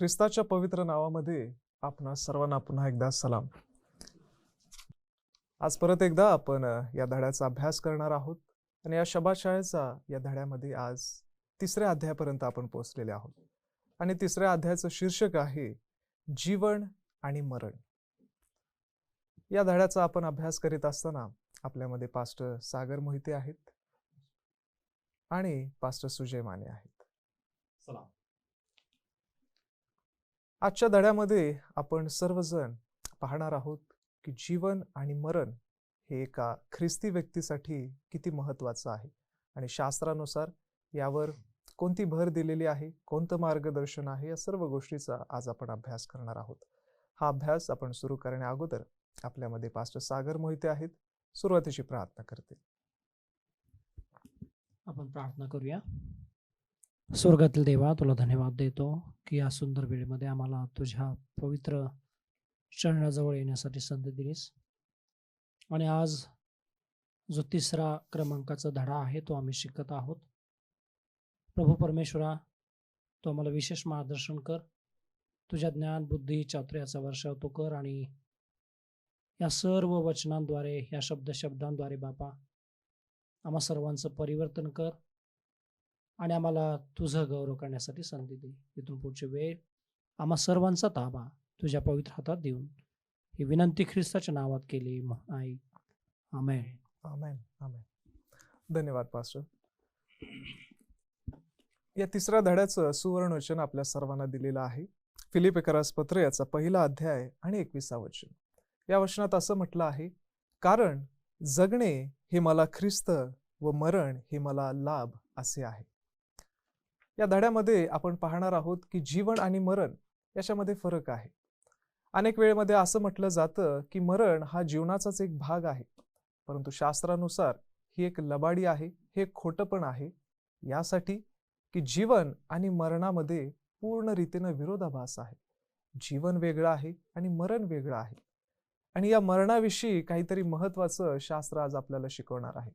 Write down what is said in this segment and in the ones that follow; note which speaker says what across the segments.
Speaker 1: ख्रिस्ताच्या पवित्र नावामध्ये आपणा सर्वांना पुन्हा एकदा सलाम. आज परत एकदा आपण या धड्याचा अभ्यास करणार आहोत आणि या शबाशाळेचा या धड्यामध्ये आज तिसऱ्या अध्यायापर्यंत आपण पोहोचलेले आहोत. आणि तिसऱ्या अध्यायाचं शीर्षक आहे जीवन आणि मरण. या धड्याचा आपण अभ्यास करीत असताना आपल्यामध्ये पास्टर सागर मोहिते आहेत आणि पास्टर सुजय माने आहेत.
Speaker 2: सलाम.
Speaker 1: आजच्या धड्यामध्ये आपण सर्वजण पाहणार आहोत की जीवन आणि मरण हे एका ख्रिस्ती व्यक्तीसाठी किती महत्वाचं आहे. आणि शास्त्रानुसार यावर कोणती भर दिलेली आहे कोणतं मार्गदर्शन आहे या सर्व गोष्टीचा आज आपण अभ्यास करणार आहोत. हा अभ्यास आपण सुरू करण्या अगोदर आपल्यामध्ये पास्टर सागर मोहिते आहेत. सुरुवातीची प्रार्थना करते.
Speaker 2: आपण प्रार्थना करूया. स्वर्गातील देवा तुला धन्यवाद देतो की या सुंदर वेळेमध्ये आम्हाला तुझ्या पवित्र चरणाजवळ येण्यासाठी संधी दिलीस. आणि आज जो तिसरा क्रमांकाचा धडा आहे तो आम्ही शिकत आहोत. प्रभू परमेश्वरा तो आम्हाला विशेष मार्गदर्शन कर. तुझ्या ज्ञान बुद्धी चातुर्याचा वर्षाव तो कर आणि या सर्व वचनांद्वारे या शब्द शब्दांद्वारे बापा आम्हा सर्वांचं परिवर्तन कर. आणि आम्हाला तुझं गौरव करण्यासाठी संधी दे. इथून पुढची वेळ आम्हा सर्वांचा ताबा तुझ्या पवित्र हातात देऊन. ही विनंती ख्रिस्ताच्या नावात केली. आई. आमेन.
Speaker 1: आमेन. आमेन. धन्यवाद पास्टर. या तिसऱ्या धड्याचं सुवर्ण वचन आपल्या सर्वांना दिलेलं आहे. फिलिपिकरास पत्र याचा पहिला अध्याय आणि एकविसा वचन. या वचनात असं म्हटलं आहे कारण जगणे हे मला ख्रिस्त व मरण हे मला लाभ असे आहे. या धड्यामध्ये आपण पाहणार आहोत की जीवन आणि मरण याच्यामध्ये फरक आहे. अनेक वेळेमध्ये असं म्हटलं जातं की मरण हा जीवनाचाच एक भाग आहे. परंतु शास्त्रानुसार ही एक लबाडी आहे हे खोटं पण आहे. यासाठी की जीवन आणि मरणामध्ये पूर्ण रीतीनं विरोधाभास आहे. जीवन वेगळं आहे आणि मरण वेगळं आहे. आणि या मरणाविषयी काहीतरी महत्वाचं शास्त्र आज आपल्याला शिकवणार आहे.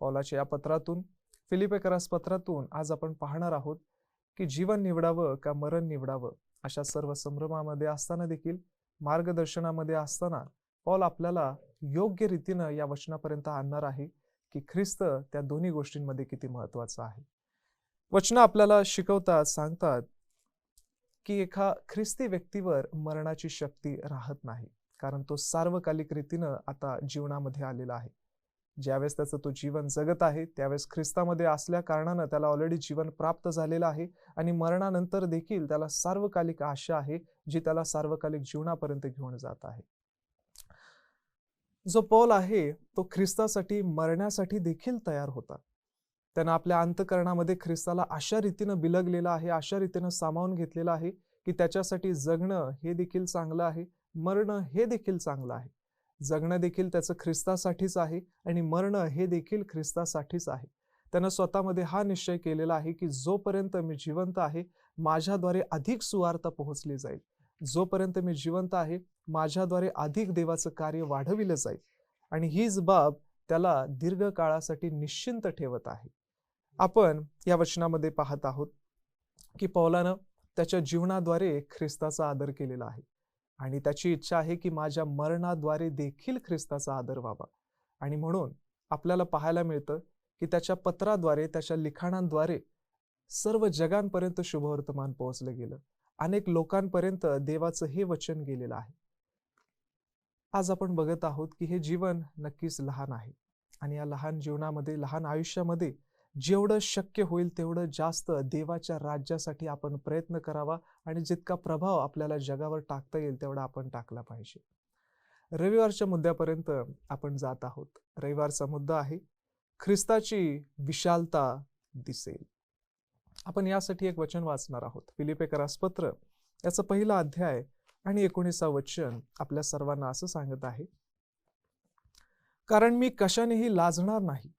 Speaker 1: पौलाच्या या पत्रातून फिलिपेकरास पत्रातून आज आपण पाहणार आहोत की जीवन निवडावं का मरण निवडावं? अशा सर्व संभ्रमामध्ये असताना देखील मार्गदर्शनामध्ये असताना पॉल आपल्याला योग्य रीतीनं या वचनापर्यंत आणणार आहे की ख्रिस्त त्या दोन्ही गोष्टींमध्ये किती महत्वाचं आहे. वचनं आपल्याला शिकवतात सांगतात की एका ख्रिस्ती व्यक्तीवर मरणाची शक्ती राहत नाही कारण तो सार्वकालिक रीतीनं आता जीवनामध्ये आलेला आहे. ज्यावेळेस त्याचं तो जीवन जगत आहे त्यावेळेस ख्रिस्तामध्ये असल्या कारणानं त्याला ऑलरेडी जीवन प्राप्त झालेलं आहे आणि मरणानंतर देखील त्याला सार्वकालिक आशा आहे जी त्याला सार्वकालिक जीवनापर्यंत घेऊन जात आहे. जो पौल आहे तो ख्रिस्तासाठी मरण्यासाठी देखील तयार होता. त्यानं आपल्या अंतकरणामध्ये ख्रिस्ताला अशा रीतीनं बिलगलेलं आहे अशा रीतीनं सामावून घेतलेलं आहे की त्याच्यासाठी जगणं हे देखील चांगलं आहे मरणं हे देखील चांगलं आहे. जगणं देखील त्याचं ख्रिस्तासाठीच आहे आणि मरणं हे देखील ख्रिस्तासाठीच आहे. त्यानं स्वतःमध्ये हा निश्चय केलेला आहे की जोपर्यंत मी जिवंत आहे माझ्याद्वारे अधिक सुवार्ता पोहोचली जाईल. जोपर्यंत मी जिवंत आहे माझ्याद्वारे अधिक देवाचं कार्य वाढविलं जाईल. आणि हीच बाब त्याला दीर्घ काळासाठी निश्चिंत ठेवत आहे. आपण या वचनामध्ये पाहत आहोत की पौलानं त्याच्या जीवनाद्वारे ख्रिस्ताचा आदर केलेला आहे. आणि त्याची इच्छा आहे की माझ्या मरणाद्वारे देखील ख्रिस्ताचा आदर व्हावा. आणि म्हणून आपल्याला पाहायला मिळतं की त्याच्या पत्राद्वारे त्याच्या लिखाणांद्वारे सर्व जगांपर्यंत शुभवर्तमान पोहोचलं गेलं. अनेक लोकांपर्यंत देवाचं हे वचन गेलेलं आहे. आज आपण बघत आहोत की हे जीवन नक्कीच लहान आहे. आणि या लहान जीवनामध्ये लहान आयुष्यामध्ये जेवढं शक्य होईल तेवढं जास्त देवाच्या राज्यासाठी आपण प्रयत्न करावा आणि जितका प्रभाव आपल्याला जगावर टाकता येईल तेवढा आपण टाकला पाहिजे. रविवारच्या मुद्द्यापर्यंत आपण जात आहोत. रविवारचा मुद्दा आहे ख्रिस्ताची विशालता दिसेल. आपण यासाठी एक वचन वाचणार आहोत. फिलिपेकरास पत्र याचं पहिला अध्याय आणि एकोणीसा वचन आपल्या सर्वांना असं सांगत आहे. कारण मी कशानेही लाजणार नाही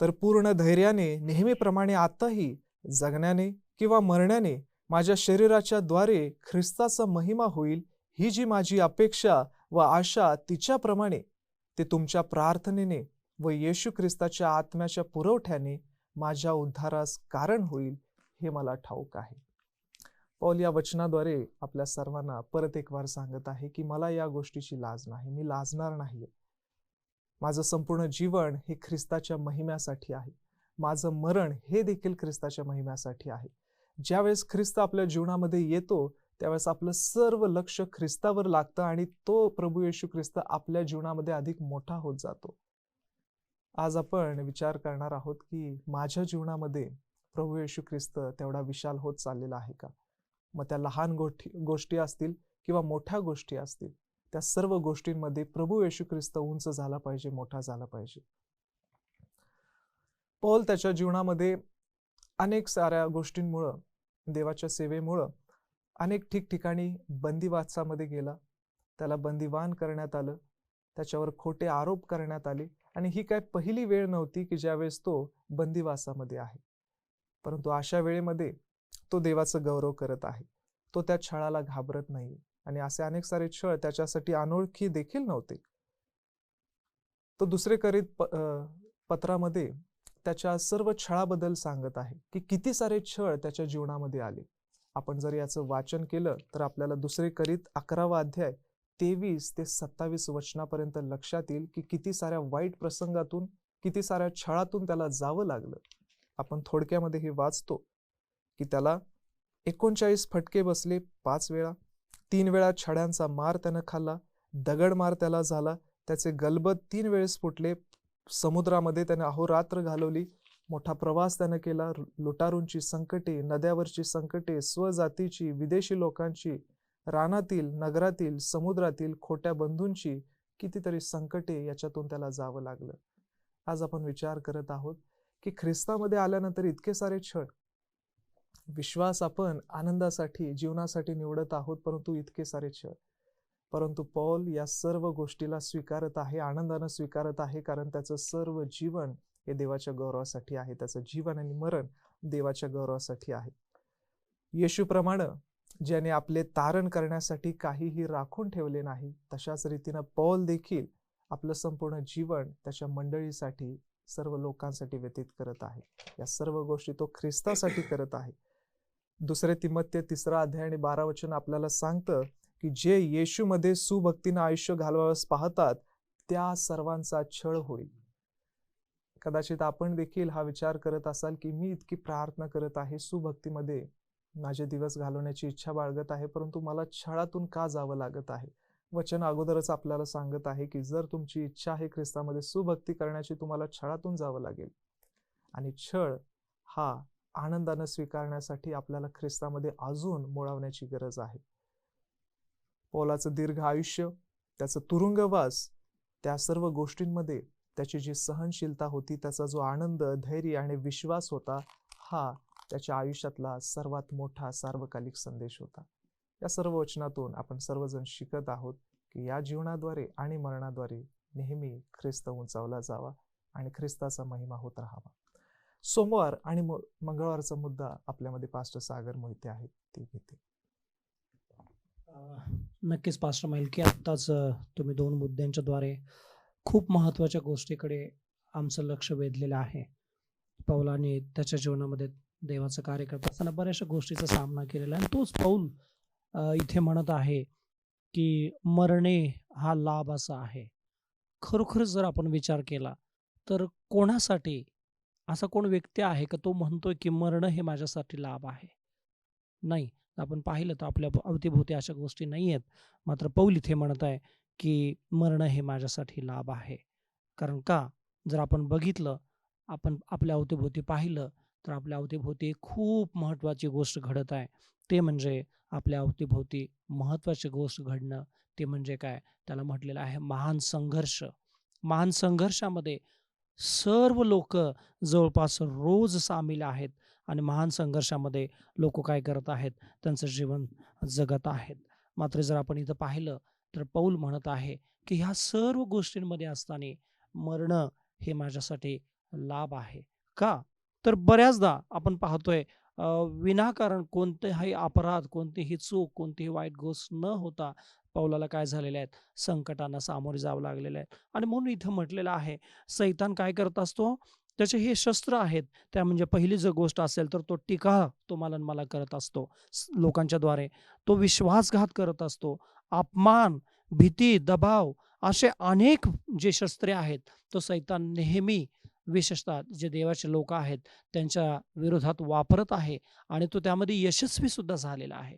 Speaker 1: तर पूर्ण धैर्याने नेहमीप्रमाणे आताही जगण्याने किंवा मरण्याने माझ्या शरीराच्या द्वारे ख्रिस्ताचा महिमा होईल ही जी माझी अपेक्षा व आशा तिच्याप्रमाणे ते तुमच्या प्रार्थनेने व येशू ख्रिस्ताच्या आत्म्याच्या पुरवठ्याने माझ्या उद्धारास कारण होईल हे मला ठाऊक आहे. पौल या वचनाद्वारे आपल्या सर्वांना परत एक वार सांगत आहे की मला या गोष्टीची लाज नाही मी लाजणार नाहीये. माझं संपूर्ण जीवन हे ख्रिस्ताच्या महिम्यासाठी आहे. माझं मरण हे देखील ख्रिस्ताच्या महिम्यासाठी आहे. ज्यावेळेस ख्रिस्त आपल्या जीवनामध्ये येतो त्यावेळेस आपलं सर्व लक्ष ख्रिस्तावर लागतं आणि तो प्रभू येशू ख्रिस्त आपल्या जीवनामध्ये अधिक मोठा होत जातो. आज आपण विचार करणार आहोत की माझ्या जीवनामध्ये प्रभू येशू ख्रिस्त तेवढा विशाल होत चाललेला आहे का? मग त्या लहान गोष्टी गोष्टी असतील किंवा मोठ्या गोष्टी असतील त्या सर्व गोष्टींमध्ये प्रभू येशू ख्रिस्त उंच झाला पाहिजे मोठा झाला पाहिजे. पौल त्याच्या जीवनामध्ये अनेक साऱ्या गोष्टींमुळं देवाच्या सेवेमुळं अनेक ठिकठिकाणी बंदिवासामध्ये गेला. त्याला बंदिवान करण्यात आलं. त्याच्यावर खोटे आरोप करण्यात आले. आणि ही काय पहिली वेळ नव्हती की ज्यावेळेस तो बंदिवासामध्ये आहे. परंतु अशा वेळेमध्ये तो देवाचं गौरव करत आहे. तो त्या छळाला घाबरत नाही आणि असे अनेक सारे छळ त्याच्यासाठी अनोळखी देखील नव्हते. तो दुसरे करीत पत्रामध्ये त्याच्या सर्व छळाबद्दल सांगत आहे की किती सारे छळ त्याच्या जीवनामध्ये आले. आपण जर याचं वाचन केलं तर आपल्याला दुसरे करीत अकरावा अध्याय तेवीस ते सत्तावीस वचनापर्यंत लक्षात येईल की किती साऱ्या वाईट प्रसंगातून किती साऱ्या छळातून त्याला जावं लागलं. आपण थोडक्यामध्ये हे वाचतो की त्याला एकोणचाळीस फटके बसले पाच वेळा तीन वेळा छड्यांचा मार त्यानं खाल्ला दगड मार त्याला झाला त्याचे गलबत तीन वेळेस फुटले समुद्रामध्ये त्याने अहोरात्र घालवली मोठा प्रवास त्यानं केला लुटारूंची संकटे नद्यावरची संकटे स्वजातीची विदेशी लोकांची रानातील नगरातील समुद्रातील खोट्या बंधूंची कितीतरी संकटे याच्यातून त्याला जावं लागलं. आज आपण विचार करत आहोत की ख्रिस्तामध्ये आल्यानंतर इतके सारे छळ विश्वास आपण आनंदासाठी जीवनासाठी निवडत आहोत परंतु इतके सारे छळ. परंतु पौल या सर्व गोष्टीला स्वीकारत आहे आनंदानं स्वीकारत आहे कारण त्याचं सर्व जीवन हे देवाच्या गौरवासाठी आहे. त्याचं जीवन आणि मरण देवाच्या गौरवासाठी आहे. येशूप्रमाणे ज्याने आपले तारण करण्यासाठी काहीही राखून ठेवले नाही तशाच रीतीनं पौल देखील आपलं संपूर्ण जीवन त्याच्या मंडळीसाठी सर्व लोकांसाठी व्यतीत करत आहे. या सर्व गोष्टी तो ख्रिस्तासाठी करत आहे. दुसरे तिमत्य तिसरा अध्याय आणि बारा वचन आपल्याला सांगतं की जे येशूमध्ये सुभक्तीनं आयुष्य घालवावस पाहतात त्या सर्वांचा छळ होईल. कदाचित आपण देखील हा विचार करत असाल की मी इतकी प्रार्थना करत आहे सुभक्तीमध्ये माझे दिवस घालवण्याची इच्छा बाळगत आहे परंतु मला छळातून का जावं लागत आहे? वचन अगोदरच आपल्याला सांगत आहे की जर तुमची इच्छा आहे ख्रिस्तामध्ये सुभक्ती करण्याची तुम्हाला छळातून जावं लागेल. आणि छळ हा आनंदानं स्वीकारण्यासाठी आपल्याला ख्रिस्तामध्ये अजून मुळावण्याची गरज आहे. पौलाचं दीर्घ आयुष्य त्याचं तुरुंगवास त्या सर्व गोष्टींमध्ये त्याची जी सहनशीलता होती त्याचा जो आनंद धैर्य आणि विश्वास होता हा त्याच्या आयुष्यातला सर्वात मोठा सार्वकालिक संदेश होता. या सर्व वचनातून आपण सर्वजण शिकत आहोत की या जीवनाद्वारे आणि मरणाद्वारे नेहमी ख्रिस्त उंचावला जावा आणि ख्रिस्ताचा महिमा होत राहावा. सोमवार आणि म- मंगळवारचा मुद्दा आपल्यामध्ये पास्टर सागर मोहिते आहेत ते घेते.
Speaker 2: नक्कीच पास्टर माईल की आत्ताच तुम्ही दोन मुद्द्यांच्या द्वारे खूप महत्त्वाच्या गोष्टीकडे आमचं लक्ष वेधलेलं आहे. पौलाने त्याच्या जीवनामध्ये देवाचं कार्य करत असताना बऱ्याचशा गोष्टीचा सामना केलेला आहे. आणि तोच पौल इथे म्हणत आहे की मरणे हा लाभ असा आहे. खरोखरच जर आपण विचार केला तर कोणासाठी असा कोण व्यक्ती आहे का तो म्हणतोय की मरणं हे माझ्यासाठी लाभ आहे? नाही. आपण पाहिलं तर आपल्या अवतीभोवती अशा गोष्टी नाही आहेत. मात्र पौल इथे म्हणत आहे की मरणं हे माझ्यासाठी लाभ आहे. कारण का? जर आपण बघितलं आपण आपल्या अवतीभोवती पाहिलं तर आपल्या अवतीभोवती एक खूप महत्त्वाची गोष्ट घडत आहे. ते म्हणजे आपल्या अवतीभोवती महत्त्वाची गोष्ट घडणं. ते म्हणजे काय? त्याला म्हटलेलं आहे महान संघर्ष. महान संघर्षामध्ये सर्व लोक जवळपास रोज सामील आहेत आणि महान संघर्षामध्ये लोक काय करत आहेत? त्यांचं जीवन जगत आहेत. मात्र जर आपण इथं पाहिलं तर पौल म्हणत आहे की ह्या सर्व गोष्टींमध्ये असताना मरणं हे माझ्यासाठी लाभ आहे. का? तर बऱ्याचदा आपण पाहतोय अं, विनाकारण कोणतेही अपराध कोणतीही चूक कोणतीही वाईट गोष्ट न होता पौलाला काय झालेले आहेत संकटांना सामोरे जावं लागलेलं आहे. आणि म्हणून इथं म्हटलेलं आहे सैतान काय करत असतो? त्याचे हे शस्त्र आहेत. त्या म्हणजे पहिली जर गोष्ट असेल तर तो टीका तो मला मला करत असतो लोकांच्या द्वारे तो विश्वासघात करत असतो. अपमान भीती दबाव असे अनेक जे शस्त्रे आहेत तो सैतान नेहमी विशेषतः जे देवाचे लोक आहेत त्यांच्या विरोधात वापरत आहे. आणि तो त्यामध्ये यशस्वी सुद्धा झालेला आहे.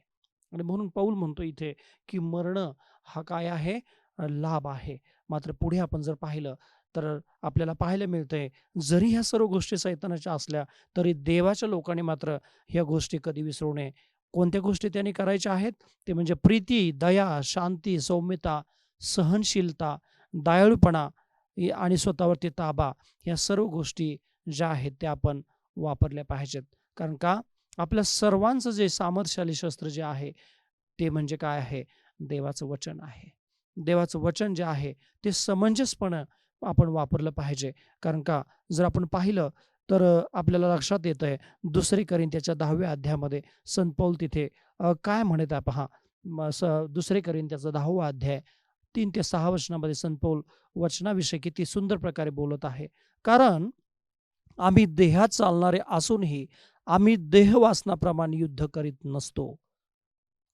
Speaker 2: आणि म्हणून पाऊल म्हणतो इथे की मरण हा काय आहे? लाभ आहे. मात्र पुढे आपण जर पाहिलं तर आपल्याला पाहायला मिळतंय जरी ह्या सर्व गोष्टी सैतानाच्या असल्या तरी देवाच्या लोकांनी मात्र ह्या गोष्टी कधी विसरू नये. कोणत्या गोष्टी त्यांनी करायच्या आहेत? ते म्हणजे प्रीती दया शांती सौम्यता सहनशीलता दयाळूपणा आणि स्वतःवरती ताबा या सर्व गोष्टी ज्या आहेत त्या आपण वापरल्या पाहिजेत. कारण का? आपल्या सर्वांचं जे सामर्थ्यशाली शस्त्र जे आहे ते म्हणजे काय आहे? देवाचं वचन आहे. देवाचं वचन जे आहे ते समंजसपणं आपण वापरलं पाहिजे. कारण का जर आपण पाहिलं तर आपल्याला लक्षात येत आहे दुसरी करीन त्याच्या दहाव्या अध्यायामध्ये संत पौल तिथे काय म्हणत आहे पहा स दुसरे करीन त्याचा दहावा अध्याय तीन ते सहा वचनामध्ये संत पौल वचनाविषयी किती सुंदर प्रकारे बोलत आहे. कारण आम्ही देहात चालणारे असूनही आम्ही देहवासनाप्रमाणे युद्ध करीत नसतो.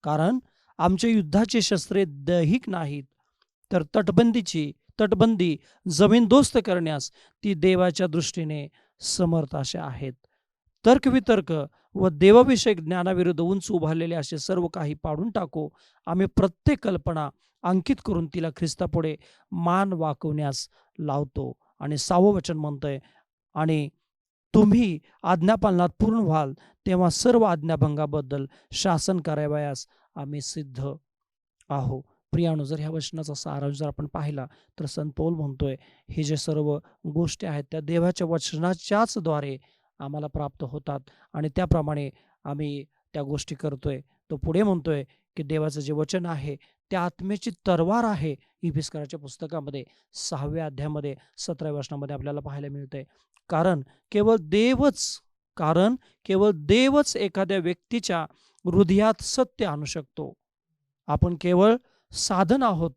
Speaker 2: कारण आमच्या युद्धाची शस्त्रे दैहिक नाहीत. तर तटबंदीची तटबंदी जमीनदोस्त करण्यास ती देवाच्या दृष्टीने समर्थ असे आहेत. तर्कवितर्क व देवाविषयक ज्ञानाविरुद्ध उंच उभारलेले असे सर्व काही पाडून टाकू आम्ही प्रत्येक कल्पना अंकित करून तिला ख्रिस्तापुढे मान वाकवण्यास लावतो. आणि सावं वचन म्हणतंय आणि तुम्ही आज्ञापालनात पूर्ण व्हाल तेव्हा सर्व आज्ञाभंगाबद्दल शासन करावयास आम्ही सिद्ध आहो प्रियाणू जर ह्या वचनाचा सारांश जर आपण पाहिला तर संत पौल म्हणतोय हे जे सर्व गोष्टी आहेत त्या देवाच्या वचनाच्याच द्वारे आम्हाला प्राप्त होतात आणि त्याप्रमाणे आम्ही त्या गोष्टी करतोय. तो पुढे म्हणतोय की देवाचं जे वचन आहे त्या आत्मेची तरवार आहे. इभिस्कराच्या पुस्तकामध्ये सहाव्या अध्यायामध्ये सतराव्या वचनामध्ये आपल्याला पाहायला मिळतंय. कारण केवळ देवच कारण केवळ देवच एखाद्या व्यक्तीच्या हृदयात सत्य आणू शकतो. आपण केवळ साधन आहोत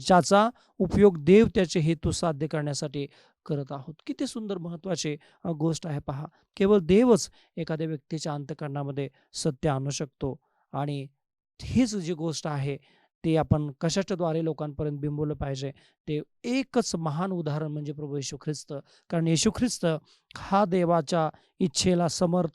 Speaker 2: ज्याचा उपयोग देव त्याचे हेतू साध्य करण्यासाठी करत आहोत. किती सुंदर महत्वाची गोष्ट आहे पहा. केवळ देवच एखाद्या व्यक्तीच्या अंतकरणामध्ये सत्य आणू शकतो. आणि हीच जी गोष्ट आहे ते आपण कशाच्याद्वारे लोकांपर्यंत बिंबवलं पाहिजे? ते एकच महान उदाहरण म्हणजे प्रभू येशू ख्रिस्त. कारण येशू ख्रिस्त हा देवाच्या इच्छेला समर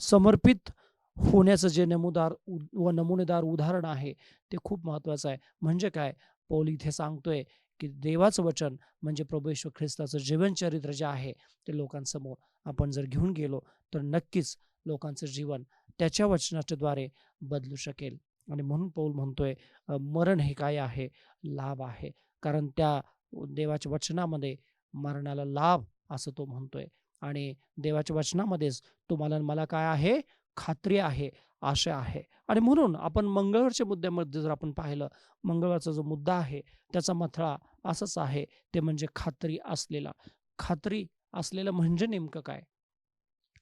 Speaker 2: समर्पित होण्याचं जे नमुदार व नमुनेदार उदाहरण आहे ते खूप महत्त्वाचं आहे. म्हणजे काय? पौल इथे सांगतोय की देवाचं वचन म्हणजे प्रभू येशू ख्रिस्ताचं जीवनचरित्र जे आहे ते लोकांसमोर आपण जर घेऊन गेलो तर नक्कीच लोकांचं जीवन त्याच्या वचनाच्या द्वारे बदलू शकेल. आणि म्हणून पौल म्हणतोय मरण हे काय आहे? लाभ आहे. कारण त्या देवाच्या वचनामध्ये मरणाला लाभ असं तो म्हणतोय. आणि देवाच्या वचनामध्येच तुम्हाला मला काय आहे? खात्री आहे आशा आहे. आणि म्हणून आपण मंगळवारच्या मुद्द्यामध्ये जर आपण पाहिलं मंगळवारचा जो मुद्दा आहे त्याचा मथळा असाच आहे ते म्हणजे खात्री असलेला. खात्री असलेलं म्हणजे नेमकं काय?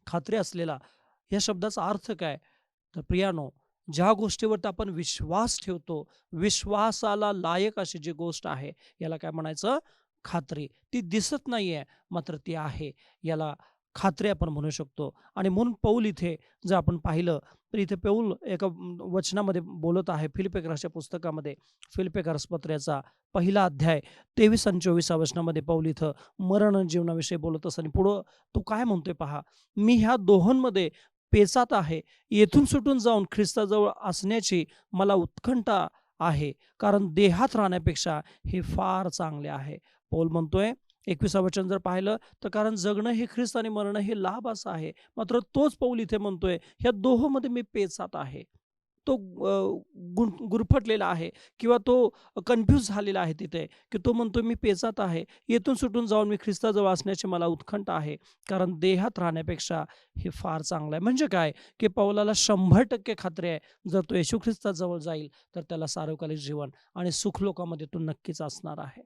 Speaker 2: खात्री असलेला या शब्दाचा अर्थ काय? तर प्रियानो ज्या गोष्टीवरती आपण विश्वास ठेवतो विश्वासाला लायक अशी जी गोष्ट आहे याला काय म्हणायचं? खात्री. ती दिसत नाहीये मात्र ती आहे. याला खात्री आपण म्हणू शकतो. आणि म्हणून पौल इथे जर आपण पाहिलं तर इथे पौल एका वचनामध्ये बोलत आहे फिलिपेकराच्या पुस्तकामध्ये. फिलिपेकरास पत्र्याचा पहिला अध्याय तेवीस आणि चोवीसा वचनामध्ये पौल इथं मरण जीवनाविषयी बोलत असताना पुढं तो काय म्हणतोय पहा? मी ह्या दोहोंमध्ये पेचात आहे. येथून सुटून जाऊन ख्रिस्ताजवळ असण्याची मला उत्कंठा आहे. कारण देहात राहण्यापेक्षा हे फार चांगले आहे. पौल म्हणतोय एकविसा वचन जर पाहिलं तर कारण जगणं हे ख्रिस्त आणि मरणं हे लाभ असं आहे. मात्र तोच पौल इथे म्हणतोय ह्या दोहोमध्ये मी पेचात आहे. तो अं, गुं- गुरफटलेला आहे किंवा तो कन्फ्यूज झालेला आहे तिथे की तो म्हणतो मी पेचात आहे. येथून सुटून जाऊन मी ख्रिस्ताजवळ असण्याची मला उत्कंठ आहे. कारण देहात राहण्यापेक्षा हे फार चांगलं आहे. म्हणजे काय? की पौलाला शंभर टक्के खात्री आहे. जर तो येशू ख्रिस्ताजवळ जाईल तर त्याला सार्वकालिक जीवन आणि सुखलोकामध्ये तो नक्कीच असणार आहे.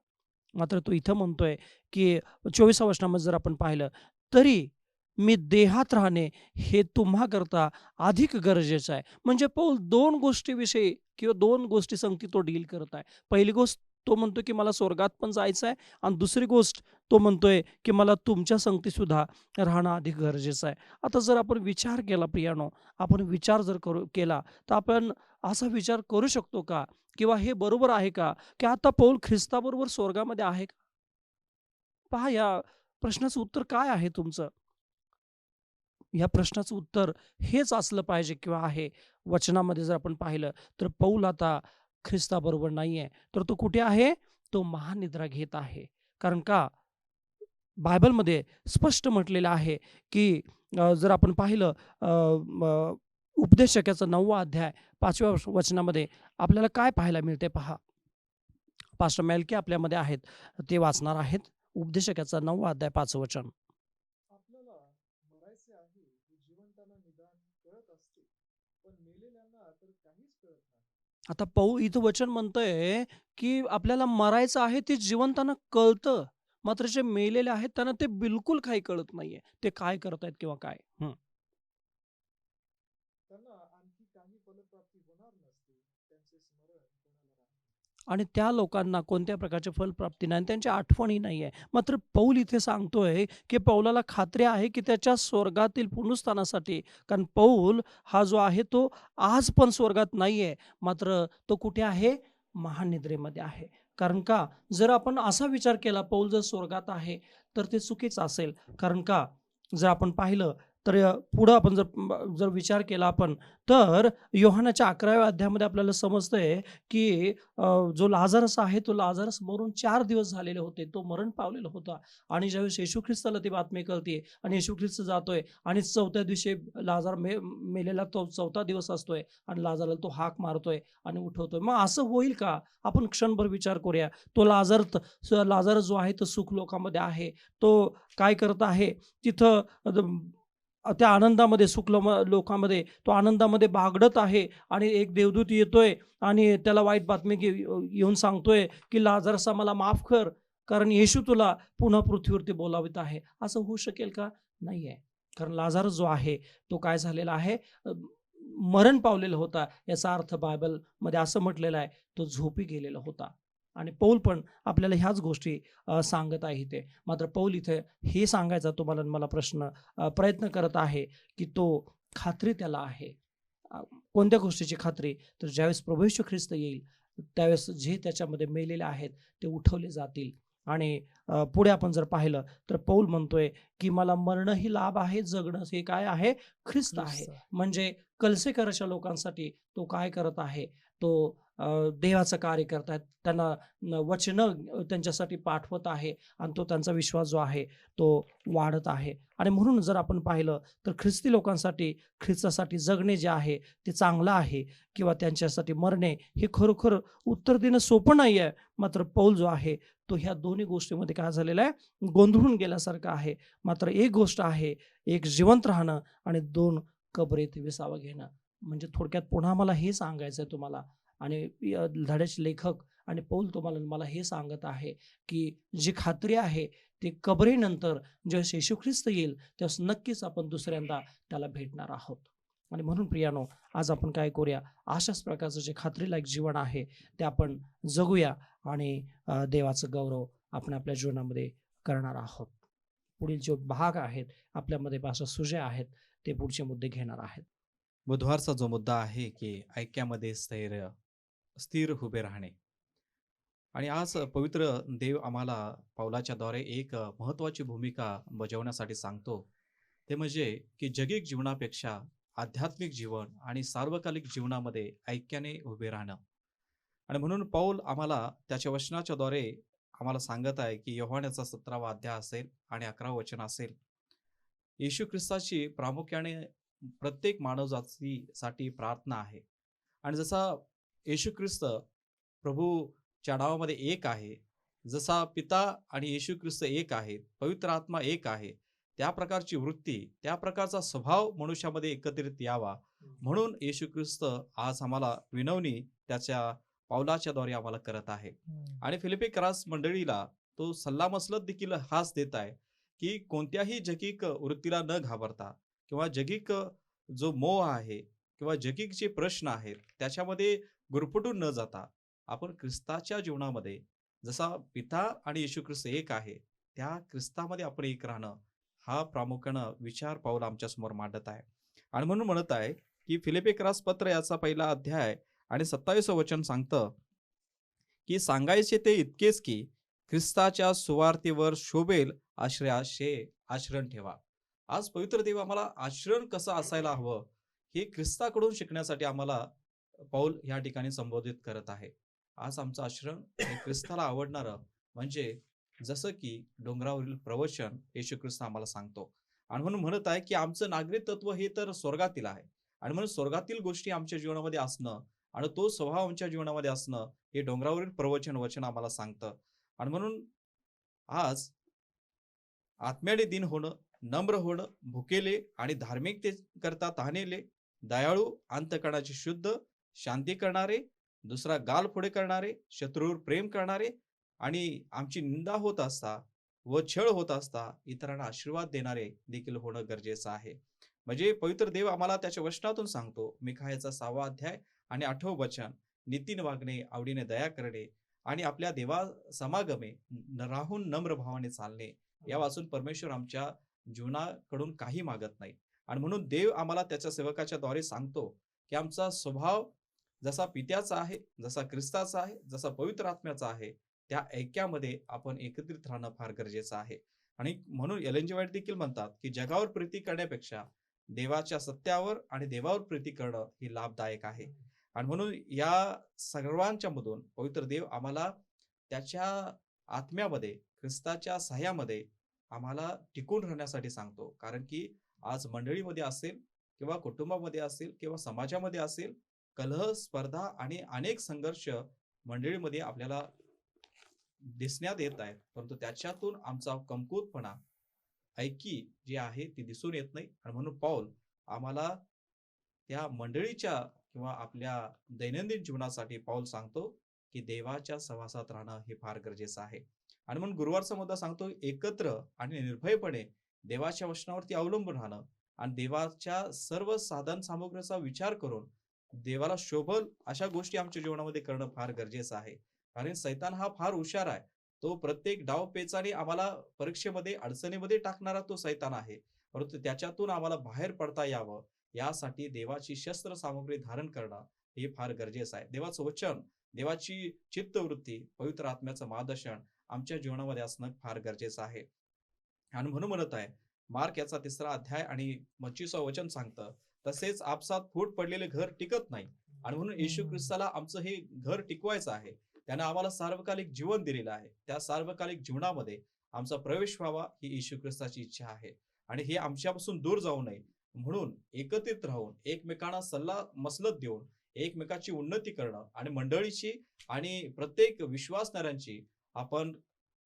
Speaker 2: मात्र तो इथं म्हणतोय की चोवीसा वर्षामध्ये जर आपण पाहिलं तरी मी देहात राहणे हे तुम्हाकरता अधिक गरजेचं आहे. म्हणजे पौल दोन गोष्टीविषयी किंवा दोन गोष्टी संगती तो डील करत आहे. पहिली गोष्ट तो म्हणतो की मला स्वर्गात पण जायचं आहे आणि दुसरी गोष्ट तो म्हणतोय की मला तुमच्या संगती सुद्धा राहणं अधिक गरजेचं आहे. आता जर आपण विचार केला प्रियानो आपण विचार जर करू केला तर आपण असा विचार करू शकतो का? किंवा हे बरोबर आहे का? की आता पौल ख्रिस्ताबरोबर स्वर्गामध्ये आहे का? पहा या प्रश्नाचं उत्तर काय आहे तुमचं? ह्या प्रश्नाचं उत्तर हेच असलं पाहिजे किंवा आहे. वचनामध्ये जर आपण पाहिलं तर पौल आता ख्रिस्ताबरोबर नाही आहे तर तो कुठे आहे? तो महानिद्रा घेत आहे. कारण का? बायबलमध्ये स्पष्ट म्हटलेलं आहे की जर आपण पाहिलं उपदेशकाचा नववा अध्याय पाचव्या वचनामध्ये आपल्याला काय पाहायला मिळते पहा. पास्टर मेलके आपल्यामध्ये आहेत. ते वाचणार आहेत. उपदेशकाचा नववा अध्याय पाच वचन
Speaker 1: आपल्याला मरायचे आहे हे जिवंतांना निदान कळत असते पण मेलेल्यांना तर काहीच कळत नाही
Speaker 2: आता पाहू इथं वचन म्हणतंय की आपल्याला मरायचं आहे ते जिवंतांना कळतं. मात्र जे मेलेले आहेत त्यांना ते बिलकुल काही कळत नाहीये. ते काय करतायत किंवा काय? हं.
Speaker 1: त्यांना आणखी काही फलप्राप्ती होणार नसते त्यांचे स्मरण कोणाला राहणार
Speaker 2: आणि त्या लोकांना कोणत्या प्रकारचे फलप्राप्ती नाही आणि त्यांची आठवणही नाही आहे. मात्र पौल इथे सांगतोय की पौलाला खात्री आहे की त्याच्या स्वर्गातील पुनरुत्थानासाठी कारण पौल हा जो आहे तो आज पण स्वर्गात नाही आहे मात्र तो कुठे आहे? महानिद्रेमध्ये आहे. कारण का? जर आपण असा विचार केला पौल जर स्वर्गात आहे तर ते चुकीचं असेल. कारण का? जर आपण पाहिलं तर पुढं आपण जर जर विचार केला आपण तर योहानाच्या अकराव्या अध्यायामध्ये आपल्याला समजतंय की जो लाजारस आहे तो लाजारस मरून चार दिवस झालेले होते. तो मरण पावलेला होता. आणि ज्यावेळेस येशू ख्रिस्ताला ती बातमी कळते आणि येशू ख्रिस्त जातोय आणि चौथ्या दिवशी लाजार मे मेलेला तो चौथा दिवस असतोय आणि लाजारला तो हाक मारतोय आणि उठवतोय. मग असं होईल का? आपण क्षणभर विचार करूया. तो लाजार लाजार जो आहे तो सुख लोकामध्ये आहे. तो काय करत आहे? तिथं त्या आनंदामध्ये सुख लो- लोकांमध्ये तो आनंदामध्ये बागडत आहे आणि एक देवदूत येतोय आणि त्याला वाईट बातमी घे येऊन सांगतोय की लाजरसा मला माफ कर कारण येशू तुला पुन्हा पृथ्वीवरती बोलावित आहे. असं होऊ शकेल का? नाही आहे कारण लाजार जो आहे तो काय झालेला आहे? मरण पावलेला होता याचा अर्थ बायबलमध्ये असं म्हटलेलं आहे तो झोपी गेलेला होता. आणि पौल पण आपल्याला ह्याच गोष्टी सांगत आहे इथे. मात्र पौल इथे हे सांगायचा तुम्हाला मला प्रश्न प्रयत्न करत आहे की तो खात्री त्याला आहे. कोणत्या गोष्टीची खात्री? तर ज्यावेळेस प्रभू येशू ख्रिस्त येईल त्यावेळेस जे त्याच्यामध्ये मेलेले आहेत ते उठवले जातील. आणि पुढे आपण जर पाहिलं तर पौल म्हणतोय की मला मरणही लाभ आहे जगणं हे काय आहे? ख्रिस्त आहे. म्हणजे कलसेकराच्या लोकांसाठी तो काय करत आहे? तो देवाचं कार्य करत आहेत त्यांना वचनं त्यांच्यासाठी पाठवत आहे आणि तो त्यांचा विश्वास जो आहे तो वाढत आहे. आणि म्हणून जर आपण पाहिलं तर ख्रिस्ती लोकांसाठी ख्रिस्तासाठी जगणे जे आहे ते चांगलं आहे किंवा त्यांच्यासाठी मरणे हे खरोखर उत्तर देणं सोपं नाही आहे. मात्र पौल जो आहे तो ह्या दोन्ही गोष्टीमध्ये काय झालेला आहे? गोंधळून गेल्यासारखं आहे. मात्र एक गोष्ट आहे एक जिवंत राहणं आणि दोन कबरेत विसावं घेणं. म्हणजे थोडक्यात पुन्हा मला हे सांगायचं आहे तुम्हाला. आणि धड्याचे लेखक आणि पौल तुम्हाला मला हे सांगत आहे की जी खात्री आहे ती कबरेनंतर जेव्हा येशू ख्रिस्त येईल तेव्हा नक्कीच आपण दुसऱ्यांदा त्याला भेटणार आहोत. आणि म्हणून प्रियानो आज आपण काय करूया? अशाच प्रकारचं जे खात्रीलायक जीवन आहे ते आपण जगूया आणि देवाचं गौरव आपण आपल्या जीवनामध्ये करणार आहोत. पुढील जे भाग आहेत आपल्यामध्ये भाषा सुजे आहेत ते पुढचे मुद्दे घेणार आहेत.
Speaker 3: बुधवारचा जो मुद्दा आहे की ऐक्यामध्ये स्थैर्य स्थिर उभे राहणे. आणि आज पवित्र देव आम्हाला पावलाच्या द्वारे एक महत्त्वाची भूमिका बजावण्यासाठी सांगतो. ते म्हणजे की जगिक जीवनापेक्षा आध्यात्मिक जीवन आणि सार्वकालिक जीवनामध्ये ऐक्याने उभे राहणं. आणि म्हणून पौल आम्हाला त्याच्या वचनाच्या द्वारे आम्हाला सांगत आहे की यव्हाण्याचा सतरावा अध्याय असेल आणि अकरावं वचन असेल. येशू ख्रिस्ताची प्रामुख्याने प्रत्येक मानवजातीसाठी प्रार्थना आहे. आणि जसा येशू ख्रिस्त प्रभूच्या नावामध्ये एक आहे. जसा पिता आणि येशू ख्रिस्त एक आहेत पवित्र आत्मा एक आहे त्या प्रकारची वृत्ती त्या प्रकारचा स्वभाव मनुष्यामध्ये एकत्रित यावा. म्हणून येशू ख्रिस्त आज आम्हाला विनवणी त्याच्या पावलाच्या द्वारे आम्हाला करत आहे. आणि फिलिपी करास मंडळीला तो सल्लामसलत देखील हाच देत आहे की कोणत्याही जगिक वृत्तीला न घाबरता किंवा जगिक जो मोह आहे किंवा जगिक जे प्रश्न आहेत त्याच्यामध्ये गुरफटून न जाता आपण ख्रिस्ताच्या जीवनामध्ये जसा पिता आणि येशू ख्रिस्त एक आहे त्या ख्रिस्तामध्ये आपण एक राहणं हा प्रामुख्यानं विचार पाऊल आमच्यासमोर मांडत आहे. आणि म्हणून म्हणत आहे की फिलिपिक्रास पत्र याचा पहिला अध्याय आणि सत्तावीस वचन सांगतं की सांगायचे ते इतकेच की ख्रिस्ताच्या सुवार्थीवर शोभेल आश्रयाशे आचरण ठेवा. आज पवित्र देव आम्हाला आचरण कसं असायला हवं हे ख्रिस्ताकडून शिकण्यासाठी आम्हाला पाऊल या ठिकाणी संबोधित करत आहे. आज आमचं आश्रम हे ख्रिस्ताला आवडणारं म्हणजे जसं की डोंगरावरील प्रवचन येशू ख्रिस्त आम्हाला सांगतो. आणि म्हणून म्हणत आहे की आमचं नागरिक तत्व हे तर स्वर्गातील आहे. आणि म्हणून स्वर्गातील गोष्टी आमच्या जीवनामध्ये असणं आणि तो स्वभाव आमच्या जीवनामध्ये असणं हे डोंगरावरील प्रवचन वचन आम्हाला सांगतं. आणि म्हणून आज आत्म्याने दिन होणं नम्र होणं भुकेले आणि धार्मिकते करता तहानेले दयाळू अंतकणाचे शुद्ध शांती करणारे दुसरा गाल पुढे करणारे शत्रूवर प्रेम करणारे आणि आमची निंदा होत असता व छळ होत असता इतरांना आशीर्वाद देणारे देखील होणं गरजेचं आहे. म्हणजे पवित्र देव आम्हाला त्याच्या वचनातून सांगतो मिखायाचा सहावा अध्याय आणि आठवं वचन नितीन वागणे आवडीने दया करणे आणि आपल्या देवा समागमे न- राहून नम्र भावाने चालणे या वाचून परमेश्वर आमच्या जीवनाकडून काही मागत नाही. आणि म्हणून देव आम्हाला त्याच्या सेवकाच्या द्वारे सांगतो की आमचा स्वभाव जसा पित्याचा आहे जसा ख्रिस्ताचा आहे जसा पवित्र आत्म्याचा आहे त्या ऐक्यामध्ये आपण एकत्रित राहणं फार गरजेचं आहे. आणि म्हणून एलएनजी वाईट देखील म्हणतात की जगावर प्रीती करण्यापेक्षा देवाच्या सत्यावर आणि देवावर प्रीती करणं ही लाभदायक आहे. आणि म्हणून या सर्वांच्या मधून पवित्र देव आम्हाला त्याच्या आत्म्यामध्ये ख्रिस्ताच्या सहाय्यामध्ये आम्हाला टिकून राहण्यासाठी सांगतो. कारण की आज मंडळीमध्ये असेल किंवा कुटुंबामध्ये असेल किंवा समाजामध्ये असेल कलह स्पर्धा आणि अनेक संघर्ष मंडळीमध्ये आपल्याला दिसण्यात येत आहेत. परंतु त्याच्यातून आमचा कमकुवतपणा ऐकी जी आहे ती दिसून येत नाही. आणि म्हणून पाऊल आम्हाला त्या मंडळीच्या किंवा आपल्या दैनंदिन जीवनासाठी पाऊल सांगतो की देवाच्या सहवासात राहणं हे फार गरजेचं आहे. आणि म्हणून गुरुवारचा मुद्दा सांगतो एकत्र आणि निर्भयपणे देवाच्या वचनावरती अवलंबून राहणं आणि देवाच्या सर्व साधन सामुग्रीचा विचार करून देवाला शोभल अशा गोष्टी आमच्या जीवनामध्ये करणं फार गरजेचं आहे. कारण सैतान हा फार हुशार आहे. तो प्रत्येक डाव पेचाने आम्हाला परीक्षेमध्ये अडचणीमध्ये टाकणारा तो सैतान आहे. परंतु त्याच्यातून आम्हाला बाहेर पडता यावं. यासाठी देवाची शस्त्र सामग्री धारण करणं हे फार गरजेचं आहे. देवाचं वचन देवाची चित्तवृत्ती पवित्र आत्म्याचं मार्गदर्शन आमच्या जीवनामध्ये असणं फार गरजेचं आहे. आणि म्हणून म्हणत आहे मार्क याचा तिसरा अध्याय आणि पंचवीसवा वचन सांगतं तसेच आपसात फूट पडलेले घर टिकत नाही. आणि म्हणून येशू ख्रिस्ताला आमचं हे घर टिकवायचं आहे. त्यानं आम्हाला सार्वकालिक जीवन दिलेलं आहे. त्या सार्वकालिक जीवनामध्ये आमचा प्रवेश व्हावा ही येशू ख्रिस्ताची इच्छा आहे. आणि हे आमच्यापासून दूर जाऊ नये. म्हणून एकत्रित राहून एकमेकांना सल्ला मसलत देऊन एकमेकाची उन्नती करणं आणि मंडळीची आणि प्रत्येक विश्वासणाऱ्यांची आपण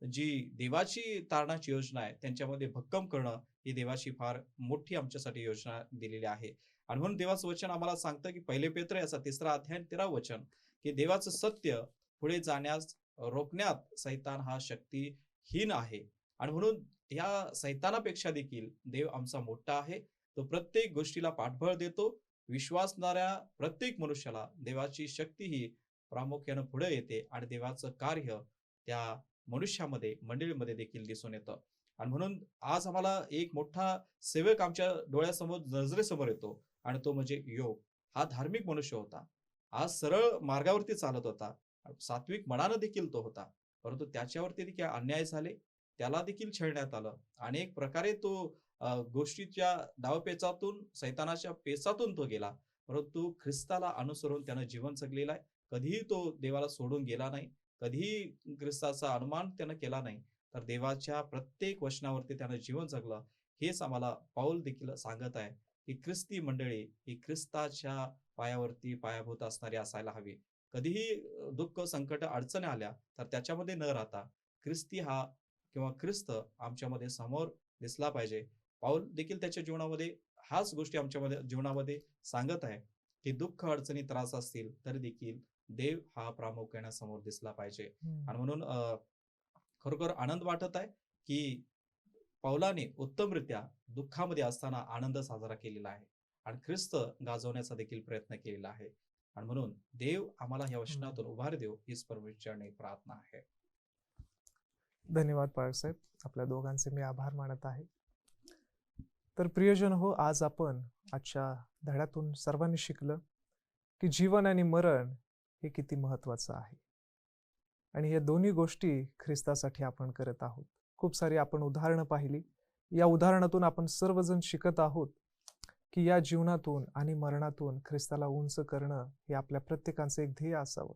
Speaker 3: जी देवाची तारणाची योजना आहे त्यांच्यामध्ये भक्कम करणं ही देवाची फार मोठी आमच्यासाठी योजना दिलेली आहे. आणि म्हणून देवाचं वचन आम्हाला सांगतं की पहिले पेत्र याचा तिसरा अध्याय तेरा वचन की देवाचं सत्य पुढे जाण्यास रोखण्यात सैतान हा शक्तीहीन आहे. आणि म्हणून या सैतानापेक्षा देखील देव आमचा मोठा आहे. तो प्रत्येक गोष्टीला पाठबळ देतो. विश्वासणाऱ्या प्रत्येक मनुष्याला देवाची शक्ती ही प्रामुख्यानं पुढे येते आणि देवाचं कार्य त्या मनुष्यामध्ये मंडळीमध्ये देखील दिसून येतं. आणि म्हणून आज आम्हाला एक मोठा सेवक आमच्या डोळ्यासमोर नजरेसमोर येतो आणि तो म्हणजे योग. हा धार्मिक मनुष्य होता. आज सरळ मार्गावरती चालत होता. सात्विक मनानं देखील तो होता. परंतु त्याच्यावरती देखील अन्याय झाले. त्याला देखील छेडण्यात आलं. अनेक प्रकारे तो गोष्टीच्या डावपेचातून सैतानाच्या पेचातून तो गेला. परंतु ख्रिस्ताला अनुसरून त्यानं जीवन जगलेलं आहे. कधीही तो देवाला सोडून गेला नाही. कधीही ख्रिस्ताचा अनुमान त्यानं केला नाही. तर देवाच्या प्रत्येक वचनावरती त्यानं जीवन जगलं हेच आम्हाला पाऊल देखील सांगत आहे की ख्रिस्ती मंडळी ही ख्रिस्ताच्या पायावरती पायाभूत असणारी असायला हवी. कधीही दुःख संकट अडचणी आल्या तर त्याच्यामध्ये न राहता ख्रिस्ती हा किंवा ख्रिस्त आमच्यामध्ये समोर दिसला पाहिजे. पाऊल देखील त्याच्या जीवनामध्ये हाच गोष्टी आमच्यामध्ये जीवनामध्ये सांगत आहे की दुःख अडचणी त्रास असतील तरी देखील देव हा प्रामुख्याने समोर दिसला पाहिजे. आणि म्हणून खरोखर आनंद वाटत आहे की पौलाने उत्तमरित्या दुःखामध्ये असताना आनंद साजरा केलेला आहे. आणि ख्रिस्त गाजवण्याचा देखील प्रयत्न केलेला आहे. आणि म्हणून देव आम्हाला या वचनातून उभार देव हीच परमेश्वरने प्रार्थना आहे.
Speaker 1: धन्यवाद बाळासाहेब आपल्या दोघांचे मी आभार मानत आहे. तर प्रियजन हो आज आपण आजच्या धड्यातून सर्वांनी शिकलं की जीवन आणि मरण हे किती महत्वाचं आहे. आणि या दोन्ही गोष्टी ख्रिस्तासाठी आपण करत आहोत. खूप सारी आपण उदाहरणं पाहिली. या उदाहरणातून आपण सर्वजण शिकत आहोत की या जीवनातून आणि मरणातून ख्रिस्ताला उंच करणं हे आपल्या प्रत्येकाचं एक ध्येय असावं.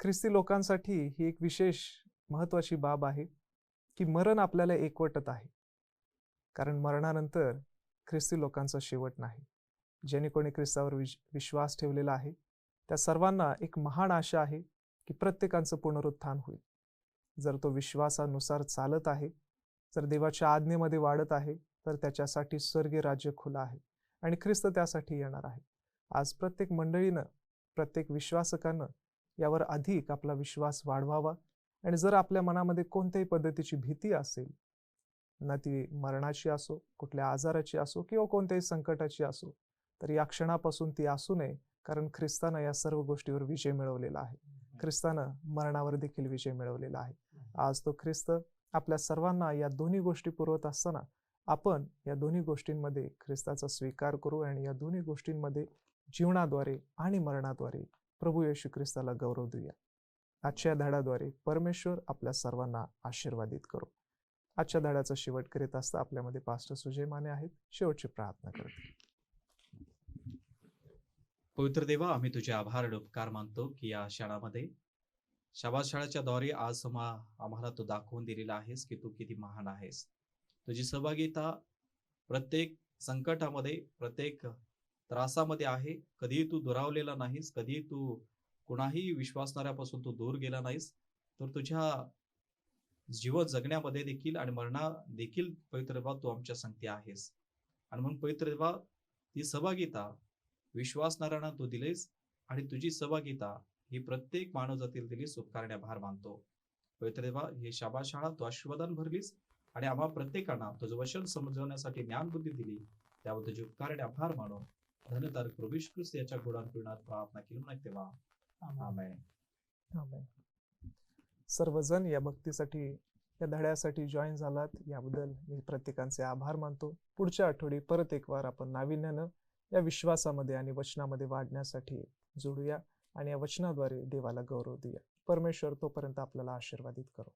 Speaker 1: ख्रिस्ती लोकांसाठी ही एक विशेष महत्वाची बाब आहे की मरण आपल्याला एकवटत आहे. कारण मरणानंतर ख्रिस्ती लोकांचा शेवट नाही. ज्याने कोणी ख्रिस्तावर विश विश्वास ठेवलेला आहे त्या सर्वांना एक महान आशा आहे की प्रत्येकाचं पुनरुत्थान होईल. जर तो विश्वासानुसार चालत आहे जर देवाच्या आज्ञेमध्ये वाढत आहे तर त्याच्यासाठी स्वर्गीय राज्य खुलं आहे आणि ख्रिस्त त्यासाठी येणार आहे. आज प्रत्येक मंडळीनं प्रत्येक विश्वासकानं यावर अधिक आपला विश्वास वाढवावा आणि जर आपल्या मनामध्ये कोणत्याही पद्धतीची भीती असेल ना ती मरणाची असो कुठल्या आजाराची असो किंवा कोणत्याही संकटाची असो तर या क्षणापासून ती असू नये कारण ख्रिस्तानं या सर्व गोष्टीवर विजय मिळवलेला आहे. ख्रिस्तानं मरणावर देखील विजय मिळवलेला आहे. आज तो ख्रिस्त आपल्या सर्वांना या दोन्ही गोष्टी पुरवत असताना आपण या दोन्ही गोष्टींमध्ये ख्रिस्ताचा स्वीकार करू आणि या दोन्ही गोष्टींमध्ये जीवनाद्वारे आणि मरणाद्वारे प्रभू येशू ख्रिस्ताला गौरव देऊया. आजच्या धड्याद्वारे परमेश्वर आपल्या सर्वांना आशीर्वादित करू. आजच्या धड्याचा शेवट करीत असता आपल्यामध्ये पास्टर सुजय माने आहेत. शेवटची प्रार्थना करतो.
Speaker 3: पवित्र देवा आम्ही तुझे आभार आणि उपकार मानतो की या शाळामध्ये शाबाद शाळेच्या द्वारे आज आम्हाला तू दाखवून दिलेला आहेस की तू किती महान आहेस. तुझी सहभागिता प्रत्येक संकटामध्ये प्रत्येक त्रासामध्ये आहे. कधीही तू दुरावलेला नाहीस कधीही तू कुणाही विश्वासणाऱ्यापासून तू दूर गेला नाहीस तर तुझ्या जीव जगण्यामध्ये देखील आणि मरणा देखील पवित्र देवा तू आमच्या संगती आहेस. आणि म्हणून पवित्र देवा ती सहभागिता विश्वासणाऱ्यांना तू दिलेस आणि तुझी सहभागिता ही प्रत्येक मानव जातील दिलीस उपकारणे आभार मानतो. पवित्र देवा हे शाबा शाळा तू आशीर्वादान भरलीस आणि आम्हा प्रत्येकांना तुझं वचन समजवण्यासाठी ज्ञानबुद्धी दिली. त्यावर तुझे उपकारणे आभार मानो. धन्यतार प्रभू ख्रिस्त याच्या गुणांपुरणात प्रार्थना केली नाही तेव्हा
Speaker 1: आमेन. सर्वजण या भक्तीसाठी या धड्यासाठी जॉईन झालात. याबद्दल मी प्रत्येकांचे आभार मानतो. पुढच्या आठवडी परत एक वार आपण नाविन्यानं या विश्वासामध्ये आणि वचनामध्ये वाढण्यासाठी जोडूया आणि या वचनाद्वारे देवाला गौरव देऊया. परमेश्वर तोपर्यंत आपल्याला आशीर्वादित करो.